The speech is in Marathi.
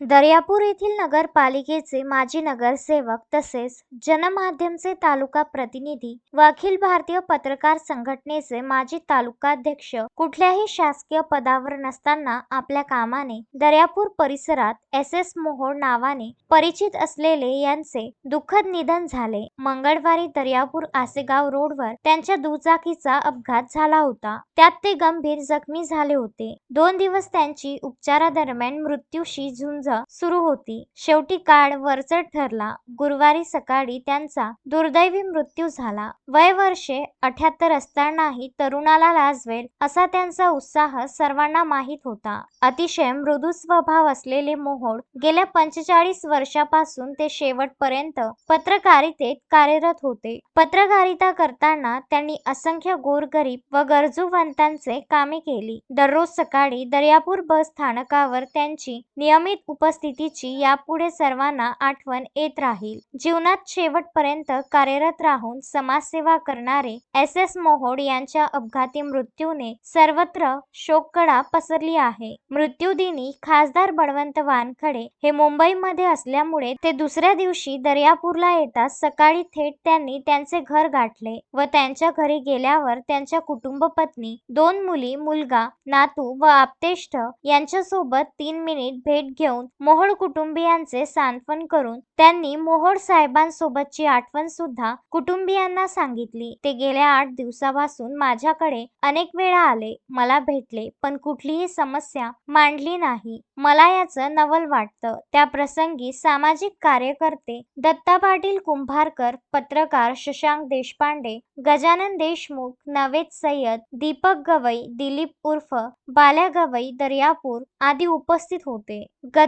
दर्यापूर येथील नगरपालिकेचे माजी नगरसेवक तसेच जनमाध्यमचे तालुका प्रतिनिधी व अखिल भारतीय पत्रकार संघटनेचे माजी तालुकाध्यक्ष कुठल्याही शासकीय पदावर नसताना आपल्या कामाने दर्यापूर परिसरात एस एस मोहोळ नावाने परिचित असलेले यांचे दुःखद निधन झाले. मंगळवारी दर्यापूर आसेगाव रोडवर त्यांच्या दुचाकीचा अपघात झाला होता. त्यात ते गंभीर जखमी झाले होते. दोन दिवस त्यांची उपचारादरम्यान मृत्यूशी झुंज सुरू होती. शेवटी काळ वरचढ ठरला. गुरुवारी सकाळी त्यांचा दुर्दैवी मृत्यू झाला. वय वर्षे अठ्याहत्तर असतानाही तरुणाला लाजवेल असा त्यांचा उत्साह सर्वांना माहीत होता. अतिशय मृदू स्वभाव असलेले मोहोळ गेल्या पंचेचाळीस वर्षापासून ते शेवटपर्यंत पत्रकारितेत कार्यरत होते. पत्रकारिता करताना त्यांनी असंख्य गोरगरीब व गरजूवंतांचे कामे केली. दररोज सकाळी दर्यापूर बस स्थानकावर त्यांची नियमित उपस्थितीची यापुढे सर्वांना आठवण येत राहील. जीवनात शेवटपर्यंत कार्यरत राहून समाजसेवा करणारे एस. एस. मोहोड यांच्या अपघाती मृत्यूने सर्वत्र शोककडा पसरली आहे. मृत्यूदिनी खासदार बळवंत वानखडे हे मुंबईमध्ये असल्यामुळे ते दुसऱ्या दिवशी दर्यापूरला येताच सकाळी थेट त्यांनी त्यांचे घर गाठले व त्यांच्या घरी गेल्यावर त्यांच्या कुटुंब पत्नी दोन मुली मुलगा नातू व आप्तेष्ट यांच्यासोबत तीन मिनिट भेट घेऊन मोहोळ कुटुंबियांचे सांत्वन करून त्यांनी मोहोळ साहेबांसोबतची आठवण सुद्धा कुटुंबियांना सांगितली. ते गेल्या आठ दिवसापासून माझ्याकडे अनेक वेळा आले मला भेटले पण कुठलीही समस्या मांडली नाही. मला याचं नवल वाटतं. त्या प्रसंगी सामाजिक कार्यकर्ते दत्ता पाटील कुंभारकर पत्रकार शशांक देशपांडे गजानन देशमुख नवेद सय्यद दीपक गवई दिलीप उर्फ बाल्या गवई दर्यापूर आदी उपस्थित होते.